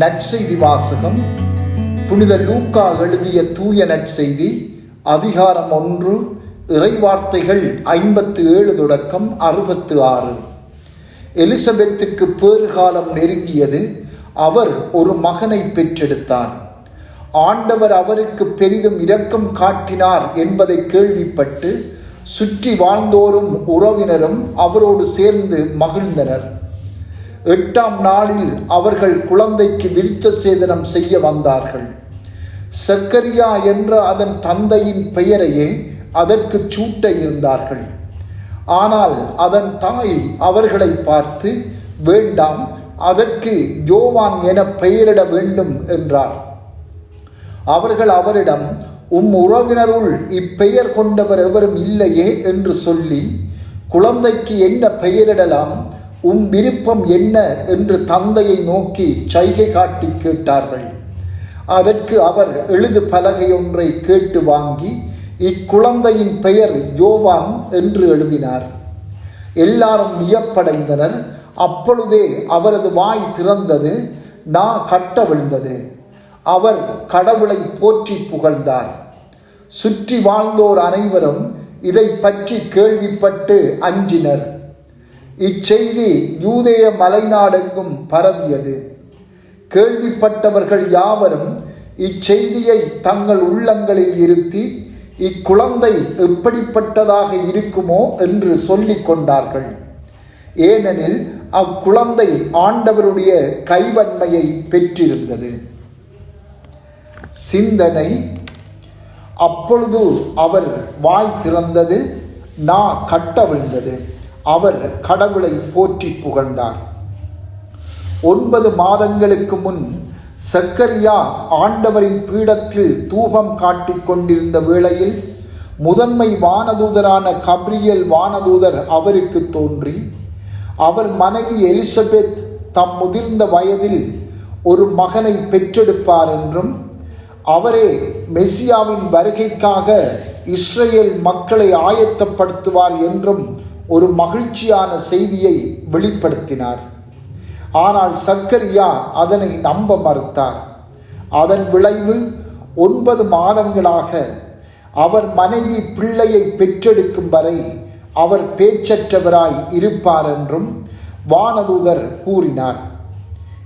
நற்செய்தி வாசகம் புனித லூக்கா எழுதிய தூய நற்செய்தி அதிகாரம் ஒன்று இறைவார்த்தைகள் ஐம்பத்து ஏழு தொடக்கம் அறுபத்து ஆறு எலிசபெத்துக்கு பேறுகாலம் நெருங்கியது அவர் ஒரு மகனை பெற்றெடுத்தார். ஆண்டவர் அவருக்கு பெரிதும் இரக்கம் காட்டினார் என்பதை கேள்விப்பட்டு சுற்றி வாழ்ந்தோரும் உறவினரும் அவரோடு சேர்ந்து மகிழ்ந்தனர். எட்டாம் நாளில் அவர்கள் குழந்தைக்கு விருத்த சேதனம் செய்ய வந்தார்கள். சக்கரியா என்ற அதன் தந்தையின் பெயரையே அதற்கு சூட்ட இருந்தார்கள். ஆனால் அதன் தாய் அவர்களை பார்த்து வேண்டாம் அதற்கு ஜோவான் என பெயரிட வேண்டும் என்றார். அவர்கள் அவரிடம் உம் உறவினருள் இப்பெயர் கொண்டவர் எவரும் இல்லையே என்று சொல்லி குழந்தைக்கு என்ன பெயரிடலாம்? உம் விருப்பம் என்ன என்று தந்தையை நோக்கி சைகை காட்டி கேட்டார்கள். அதற்கு அவர் எழுது பலகை ஒன்றை கேட்டு வாங்கி இக்குழந்தையின் பெயர் யோவான் என்று எழுதினார். எல்லாரும் வியப்படைந்தனர். அப்பொழுதே அவரது வாய் திறந்தது நா கட்ட விழுந்தது. அவர் கடவுளை போற்றி புகழ்ந்தார். சுற்றி வாழ்ந்தோர் அனைவரும் இதை பற்றி கேள்விப்பட்டு அஞ்சினர். இச்செய்தி யூதேய மலைநாடெங்கும் பரவியது. கேள்விப்பட்டவர்கள் யாவரும் இச்செய்தியை தங்கள் உள்ளங்களில் இருத்தி இக்குழந்தை எப்படிப்பட்டதாக இருக்குமோ என்று சொல்லிக் கொண்டார்கள். ஏனெனில் அக்குழந்தை ஆண்டவருடைய கைவன்மையை பெற்றிருந்தது. சிந்தனை அப்பொழுது அவர் வாய் திறந்தது நா கட்டவிழ்ந்தது. அவர் கடவுளை போற்றி புகழ்ந்தார். ஒன்பது மாதங்களுக்கு முன் சக்கரியா ஆண்டவரின் பீடத்தில் தூபம் காட்டிக் கொண்டிருந்த வேளையில் முதன்மை வானதூதரான கப்ரியல் வானதூதர் அவருக்கு தோன்றி அவர் மனைவி எலிசபெத் தம் முதிர்ந்த வயதில் ஒரு மகனை பெற்றெடுப்பார் என்றும் அவரே மெசியாவின் வருகைக்காக இஸ்ரேல் மக்களை ஆயத்தப்படுத்துவார் என்றும் ஒரு மகிழ்ச்சியான செய்தியை வெளிப்படுத்தினார். ஆனால் சக்கரியா அதனை நம்ப மறுத்தார். அதன் விளைவு ஒன்பது மாதங்களாக அவர் மனைவி பிள்ளையை பெற்றெடுக்கும் வரை அவர் பேச்சற்றவராய் இருப்பார் என்றும் வானதூதர் கூறினார்.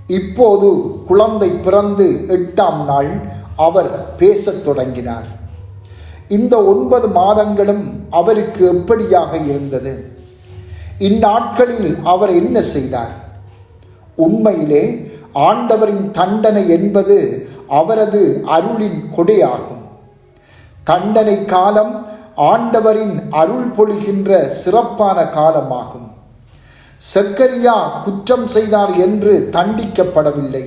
இப்போது குழந்தை பிறந்து எட்டாம் நாள் அவர் பேசத் தொடங்கினார். இந்த ஒன்பது மாதங்களும் அவருக்கு எப்படியாக இருந்தது? இந்நாட்களில் அவர் என்ன செய்தார்? உண்மையிலே ஆண்டவரின் தண்டனை என்பது அவரது அருளின் கொடையாகும். தண்டனை காலம் ஆண்டவரின் அருள் பொழிகின்ற சிறப்பான காலமாகும். செக்கரியா குற்றம் செய்தார் என்று தண்டிக்கப்படவில்லை.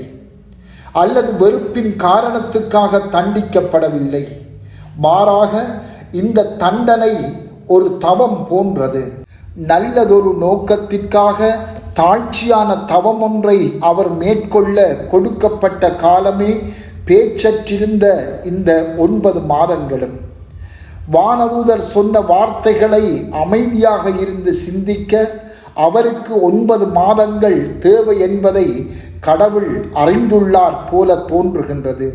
அல்லது வெறுப்பின் காரணத்துக்காக தண்டிக்கப்படவில்லை. மாறாக இந்த தண்டனை ஒரு தவம் போன்றது. நல்லதொரு நோக்கத்திற்காக தாழ்ச்சியான தவம் ஒன்றை அவர் மேற்கொள்ள கொடுக்கப்பட்ட காலமே பேச்சற்றிருந்த இந்த ஒன்பது மாதங்களும். வானதூதர் சொன்ன வார்த்தைகளை அமைதியாக இருந்து சிந்திக்க அவருக்கு ஒன்பது மாதங்கள் தேவை என்பதை கடவுள் அறிந்துள்ளார் போல தோன்றுகின்றது.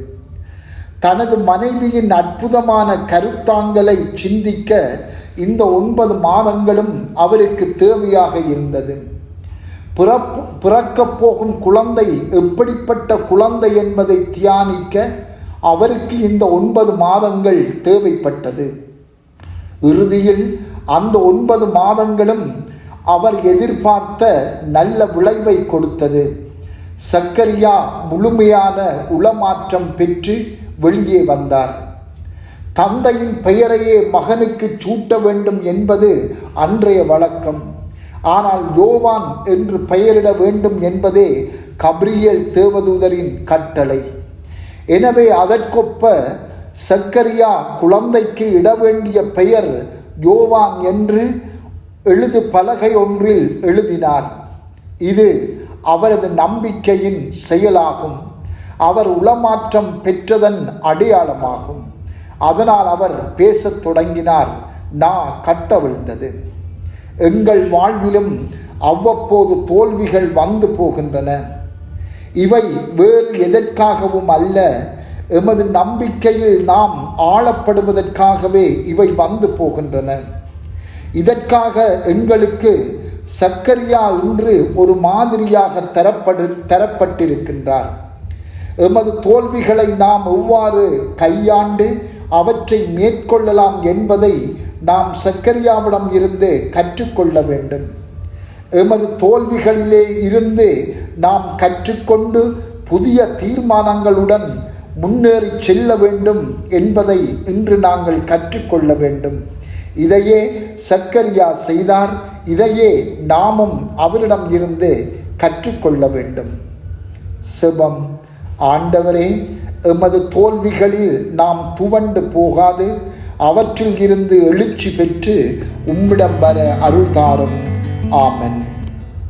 தனது மனைவியின் அற்புதமான கருத்தாங்களை சிந்திக்க இந்த ஒன்பது மாதங்களும் அவருக்கு தேவையாக இருந்தது. பிறப்பு பிறக்கப் போகும் குழந்தை எப்படிப்பட்ட குழந்தை என்பதை தியானிக்க அவருக்கு இந்த ஒன்பது மாதங்கள் தேவைப்பட்டது. இறுதியில் அந்த ஒன்பது மாதங்களும் அவர் எதிர்பார்த்த நல்ல விளைவை கொடுத்தது. சக்கரியா முழுமையான உளமாற்றம் பெற்று வெளியே வந்தார். தந்தையின் பெயரையே மகனுக்கு சூட்ட வேண்டும் என்பது அன்றைய வழக்கம். ஆனால் யோவான் என்று பெயரிட வேண்டும் என்பதே கப்ரியல் தேவதூதரின் கட்டளை. எனவே அதற்கொப்ப சக்கரியா குழந்தைக்கு இட வேண்டிய பெயர் யோவான் என்று எழுது பலகை ஒன்றில் எழுதினார். இது அவரது நம்பிக்கையின் செயலாகும். அவர் உளமாற்றம் பெற்றதன் அடையாளமாகும். அதனால் அவர் பேசத் தொடங்கினார் நா கட்டவிழ்ந்தது எங்கள் வாழ்விலும் அவ்வப்போது தோல்விகள் வந்து போகின்றன. இவை வேறு எதற்காகவும் அல்ல. எமது நம்பிக்கையில் நாம் ஆளப்படுவதற்காகவே இவை வந்து போகின்றன. இதற்காக எங்களுக்கு சக்கரியா இன்று ஒரு மாதிரியாக தரப்படு தரப்பட்டிருக்கின்றார். எமது தோல்விகளை நாம் எவ்வாறு கையாண்டு அவற்றை மேற்கொள்ளலாம் என்பதை நாம் சக்கரியாவிடம் இருந்து கற்றுக்கொள்ள வேண்டும். எமது தோல்விகளிலே இருந்து நாம் கற்றுக்கொண்டு புதிய தீர்மானங்களுடன் முன்னேறி செல்ல வேண்டும் என்பதை இன்று நாங்கள் கற்றுக்கொள்ள வேண்டும். இதையே சக்கரியா செய்தார். இதையே நாமும் அவரிடம் இருந்து கற்றுக்கொள்ள வேண்டும். சிவம் ஆண்டவரே எமது தோல்விகளில் நாம் துவண்டு போகாது அவற்றில் இருந்து எழுச்சி பெற்று உம்மிடம் வர அருள்தாரும். ஆமன்.